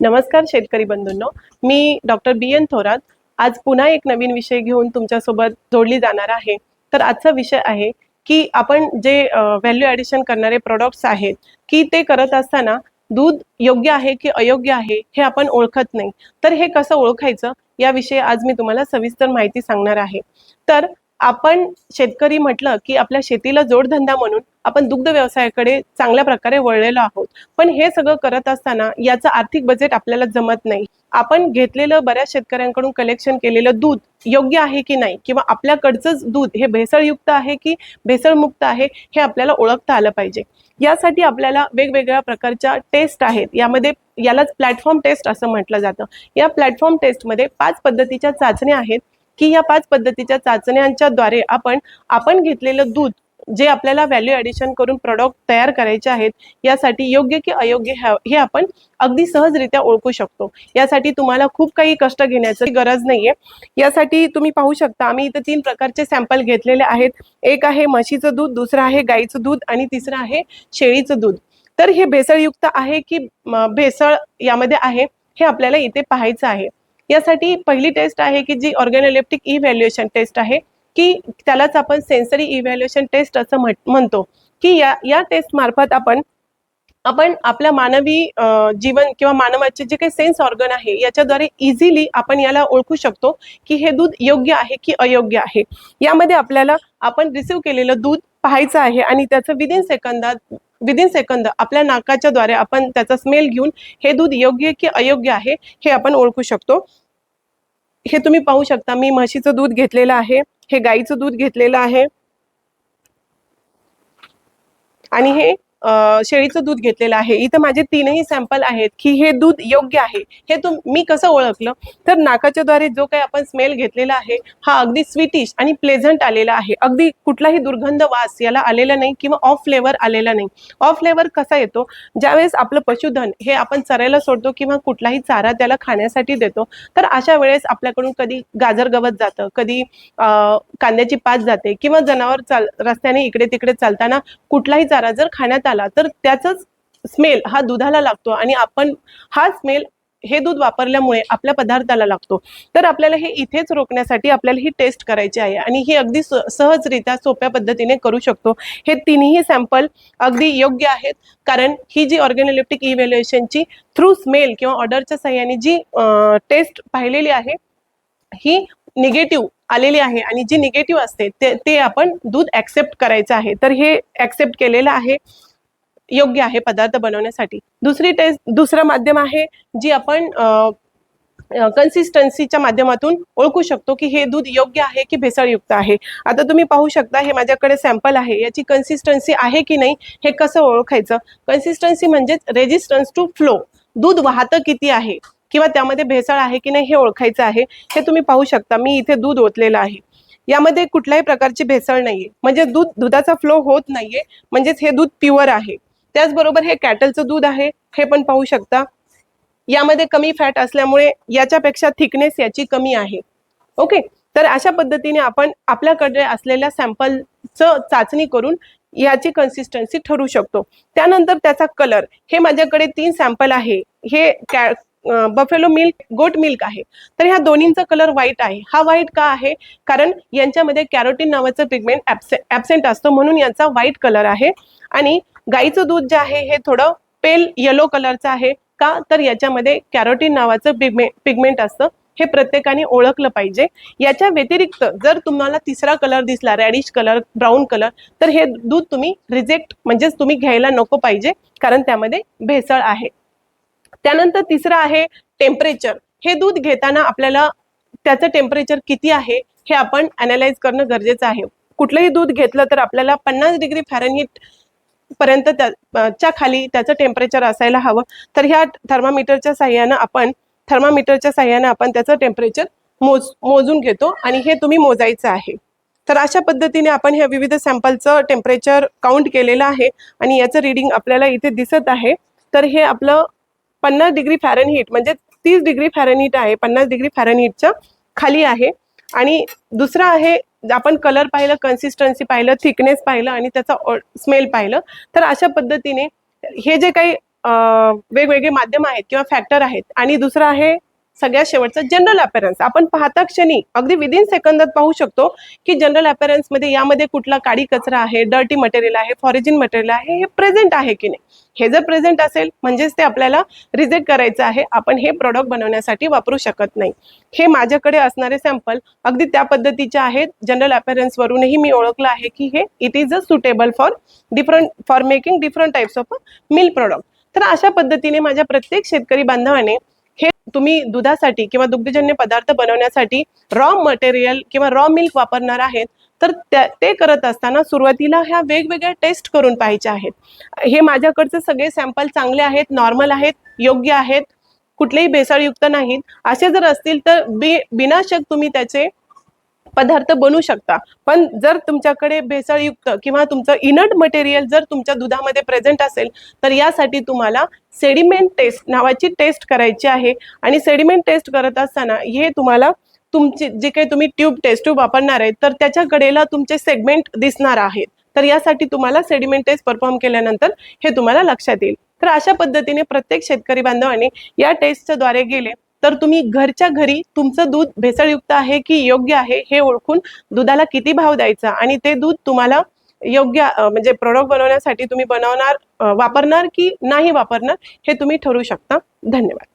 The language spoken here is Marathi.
नमस्कार शेतकरी बंधूंनो. मी डॉक्टर बी एन थोरात. आज पुन्हा एक नवीन विषय घेऊन तुमच्यासोबत जोडली जाणार आहे. तर आजचा विषय आहे की आपण जे व्हॅल्यू ॲडिशन करणारे प्रोडक्ट्स आहेत की ते करत असताना दूध योग्य आहे की अयोग्य आहे हे आपण ओळखत नाही. तर हे कसं ओळखायचं? याविषयी आज मी तुम्हाला सविस्तर माहिती सांगणार आहे. तर आपण शेतकरी म्हटलं की आपल्या शेतीला जोडधंदा म्हणून आपण दुग्ध व्यवसायाकडे चांगल्या प्रकारे वळलेलो आहोत. पण हे सगळं करत असताना याचं आर्थिक बजेट आपल्याला जमत नाही. आपण घेतलेलं बऱ्याच शेतकऱ्यांकडून कलेक्शन केलेलं दूध योग्य आहे की नाही? किंवा आपल्याकडचंच दूध हे भेसळयुक्त आहे की भेसळमुक्त आहे हे आपल्याला ओळखता आलं पाहिजे. यासाठी आपल्याला वेगवेगळ्या प्रकारच्या टेस्ट आहेत. यामध्ये यालाच प्लॅटफॉर्म टेस्ट असं म्हटलं जातं. या प्लॅटफॉर्म टेस्टमध्ये पाच पद्धतीच्या चाचण्या आहेत. की या पाच पद्धतीच्या चाचण्यांच्या द्वारे आपण आपण घेतलेलं दूध जे आपल्याला व्हॅल्यू ॲडिशन करून प्रॉडक्ट तयार करायचे आहेत यासाठी योग्य की अयोग्य हे आपण अगदी सहजरित्या ओळखू शकतो. यासाठी तुम्हाला खूप काही कष्ट घेण्याची गरज नाहीये. यासाठी तुम्ही पाहू शकता आम्ही इथं तीन प्रकारचे सॅम्पल घेतलेले आहेत. एक आहे म्हशीचं दूध दुसरं आहे गाईचं दूध आणि तिसरं आहे शेळीचं दूध. तर हे भेसळयुक्त आहे की भेसळ यामध्ये आहे हे आपल्याला इथे पाहायचं आहे. यासाठी पहिली टेस्ट आहे की जी ऑर्गॅनोलेप्टिक इव्हॅल्युएशन टेस्ट आहे की त्यालाच आपण सेन्सरी इव्हॅल्युएशन टेस्ट असं म्हट- म्हणतो. की या या टेस्ट मार्फत आपण आपण आपल्या मानवी जीवन किंवा मानवाचे जे काही सेन्स ऑर्गन आहे याच्याद्वारे इझिली आपण याला ओळखू शकतो की हे दूध योग्य आहे की अयोग्य आहे. यामध्ये आपल्याला आपण रिसिव्ह केलेलं दूध पाहायचं आहे आणि त्याचं विदिन सेकंदात विदिन सेकंद आपल्या नाकाच्या द्वारे आपण त्याचा स्मेल घेऊन हे दूध योग्य की अयोग्य आहे हे आपण ओळखू शकतो. हे तुम्ही पाहू शकता मी म्हशीचं दूध घेतलेलं आहे हे गाईचं दूध घेतलेलं आहे. आणि हे शेळीचं दूध घेतलेलं आहे. इथं माझे तीनही सॅम्पल आहेत की हे दूध योग्य आहे. हे तुम मी कसं ओळखलं? तर नाकाच्या द्वारे जो काही आपण स्मेल घेतलेला आहे हा अगदी स्वीटिश आणि प्लेझंट आलेला आहे. अगदी कुठलाही दुर्गंध वास याला आलेला नाही किंवा ऑफ फ्लेवर आलेला नाही. ऑफ फ्लेवर कसा येतो? ज्यावेळेस आपलं पशुधन हे आपण चरायला सोडतो किंवा कुठलाही चारा त्याला खाण्यासाठी देतो तर अशा वेळेस आपल्याकडून कधी गाजर गवत जातं कधी कांद्याची पात जाते किंवा जनावर चाल रस्त्याने इकडे तिकडे चालताना कुठलाही चारा जर खाण्यात आला तर त्याचाच स्मेल हा दुधाला लागतो आणि आपण हा स्मेल हे दूध वापरल्यामुळे आपल्या पदार्थाला लागतो. तर आपल्याला हे इथेच रोखण्यासाठी आपल्याला ही टेस्ट करायची आहे आणि ही अगदी सहजरित्या सोप्या पद्धतीने करू शकतो. हे तिन्ही सॅम्पल अगदी योग्य आहेत कारण ही जी ऑर्गॅनोलेप्टिक इव्हॅल्युएशनची थ्रू स्मेल किंवा ऑर्डरच्या सहाय्याने जी टेस्ट पाहिलेली आहे ही निगेटिव्ह आलेली आहे आणि जी निगेटिव्ह असते ते ते आपण दूध ऍक्सेप्ट करायचं आहे. तर हे ऍक्सेप्ट केलेलं आहे. योग्य आहे पदार्थ बनवण्यासाठी. दुसरी टेस्ट दुसरं माध्यम आहे जी आपण कन्सिस्टन्सीच्या माध्यमातून ओळखू शकतो की हे दूध योग्य आहे की भेसळयुक्त आहे. आता तुम्ही पाहू शकता हे माझ्याकडे सॅम्पल आहे. याची कन्सिस्टन्सी आहे की नाही हे कसं ओळखायचं? कन्सिस्टन्सी म्हणजेच रेजिस्टन्स टू फ्लो दूध वाहतं किती आहे किंवा त्यामध्ये भेसळ आहे की नाही हे ओळखायचं आहे. हे तुम्ही पाहू शकता. मी इथे दूध ओतलेलं आहे. यामध्ये कुठल्याही प्रकारची भेसळ नाहीये. म्हणजे दूध दुधाचा फ्लो होत नाहीये. म्हणजेच हे दूध प्युअर आहे. त्याचबरोबर हे कॅटलचं दूध आहे हे पण पाहू शकता. यामध्ये कमी फॅट असल्यामुळे याच्यापेक्षा थिकनेस याची कमी आहे. ओके? तर अशा पद्धतीने आपण आपल्याकडे असलेल्या सॅम्पलचं चाचणी करून याची कन्सिस्टन्सी ठरू शकतो. त्यानंतर त्याचा कलर हे माझ्याकडे तीन सॅम्पल आहे. हे कॅ बफेलो मिल्क गोट मिल्क आहे. तर ह्या दोन्हींचा कलर व्हाईट आहे. हा व्हाईट का आहे? कारण यांच्यामध्ये कॅरोटीन नावाचं पिगमेंट ॲबसेंट असतो म्हणून यांचा व्हाईट कलर आहे. आणि गाईचं दूध जे आहे हे थोडं पेल येलो कलरचं आहे का? तर याच्यामध्ये कॅरोटीन नावाचं पिगमे पिगमेंट असतं. हे प्रत्येकाने ओळखलं पाहिजे. याच्या व्यतिरिक्त जर तुम्हाला तिसरा कलर दिसला रॅडिश कलर ब्राऊन कलर तर हे दूध तुम्ही रिजेक्ट म्हणजेच तुम्ही घ्यायला नको पाहिजे कारण त्यामध्ये भेसळ आहे. त्यानंतर तिसरं आहे टेम्परेचर हे दूध घेताना आपल्याला त्याचं टेम्परेचर किती आहे हे आपण अनालाइज करणं गरजेचं आहे. कुठलंही दूध घेतलं तर आपल्याला पन्नास डिग्री फॅरनहीट पर्यंत त्याच्याखाली त्याचं टेम्परेचर असायला हवं. तर ह्या थर्मामीटरच्या साह्यानं आपण थर्मामीटरच्या साह्यानं आपण त्याचं टेम्परेचर मोज मोजून घेतो आणि हे तुम्ही मोजायचं आहे. तर अशा पद्धतीने आपण ह्या विविध सॅम्पलचं टेम्परेचर काउंट केलेलं आहे आणि याचं रिडिंग आपल्याला इथे दिसत आहे. तर हे आपलं पन्नास डिग्री फॅरनहीट म्हणजे तीस डिग्री फॅरनहीट आहे पन्नास डिग्री फॅरनहीटच्या खाली आहे. आणि दुसरं आहे आपण कलर पाहिलं कन्सिस्टन्सी पाहिलं थिकनेस पाहिलं आणि त्याचा स्मेल पाहिलं तर अशा पद्धतीने हे जे काही वेगवेगळे माध्यम आहेत किंवा फॅक्टर आहेत आणि दुसरं आहे सगळ्यात शेवटचं जनरल अपेरन्स आपण पाहता क्षणी अगदी विदिन सेकंदात पाहू शकतो की जनरल अपेरन्समध्ये यामध्ये कुठला काडी कचरा आहे डर्टी मटेरियल आहे फॉरेजिन मटेरियल आहे हे प्रेझेंट आहे की नाही? हे जर प्रेझेंट असेल म्हणजेच ते आपल्याला रिजेक्ट करायचं आहे आपण हे प्रॉडक्ट बनवण्यासाठी वापरू शकत नाही. हे माझ्याकडे असणारे सॅम्पल अगदी त्या पद्धतीचे आहेत. जनरल अपॅरन्स वरूनही मी ओळखलं आहे की हे it is a suitable for different for making different types of milk product तर अशा पद्धतीने माझ्या प्रत्येक शेतकरी बांधवाने तुम्ही दुधासाठी किंवा दुग्धजन्य पदार्थ बनवण्यासाठी रॉ मटेरियल किंवा रॉ मिल्क वापरणार आहेत तर त्या- ते करत असताना सुरुवातीला ह्या वेगवेगळ्या टेस्ट करून पाहिजे आहेत. हे माझ्याकडचे सगळे सॅम्पल चांगले आहेत नॉर्मल आहेत योग्य आहेत कुठलेही भेसळयुक्त नाहीत. असे जर असतील तर बी बिनाशक तुम्ही त्याचे पदार्थ बनवू शकता. पण जर तुमच्याकडे भेसळयुक्त किंवा तुमचं इनट मटेरियल जर तुमच्या दुधामध्ये प्रेझेंट असेल तर यासाठी तुम्हाला सेडिमेंट टेस्ट नावाची टेस्ट करायची आहे. आणि सेडिमेंट टेस्ट करत असताना हे तुम्हाला तुमची जे काही तुम्ही ट्यूब टेस्ट ट्यूब वापरणार आहे तर त्याच्या कडेला तुमचे सेगमेंट दिसणार आहेत. तर यासाठी तुम्हाला सेडिमेंट टेस्ट परफॉर्म केल्यानंतर हे तुम्हाला लक्षात येईल. तर अशा पद्धतीने प्रत्येक शेतकरी बांधवांनी या टेस्टच्या द्वारे गेले. तर तुम्ही घरच्या घरी तुमचं दूध भेसळयुक्त आहे की योग्य आहे हे ओळखून दुधाला किती भाव द्यायचा? आणि ते दूध तुम्हाला योग्य म्हणजे प्रोडक्ट बनवण्यासाठी तुम्ही बनवणार वापरणार की नाही वापरणार हे तुम्ही ठरवू शकता. धन्यवाद.